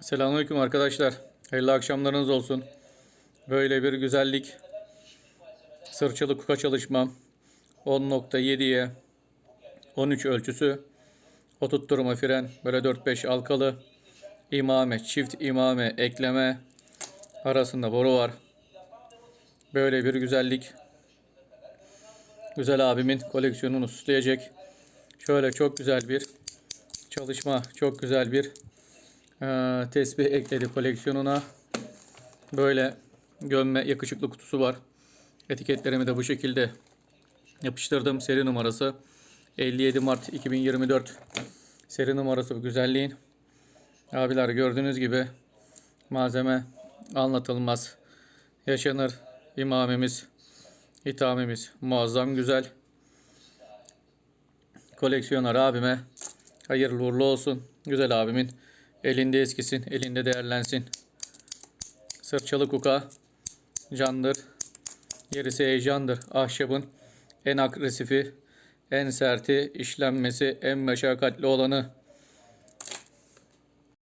Selamünaleyküm arkadaşlar. Hayırlı akşamlarınız olsun. Böyle bir güzellik. Sırçalı kuka çalışmam. 10.7'ye 13 ölçüsü. Oturtturma fren. Böyle 4-5 alkalı. İmame, çift imame, ekleme. Arasında boru var. Böyle bir güzellik. Güzel abimin koleksiyonunu süsleyecek. Şöyle çok güzel bir çalışma. Çok güzel bir ee, tesbih ekledi koleksiyonuna. Böyle gömme yakışıklı kutusu var. Etiketlerimi de bu şekilde yapıştırdım. Seri numarası 57 Mart 2024 seri numarası bu güzelliğin. Abiler gördüğünüz gibi malzeme anlatılmaz. Yaşanır imamemiz, hitamemiz muazzam güzel. Koleksiyoner abime hayırlı uğurlu olsun. Güzel abimin elinde eskisin, elinde değerlensin. Sırçalı kuka candır. Gerisi heyecandır. Ahşabın en agresifi, en serti, işlenmesi en meşakkatli olanı.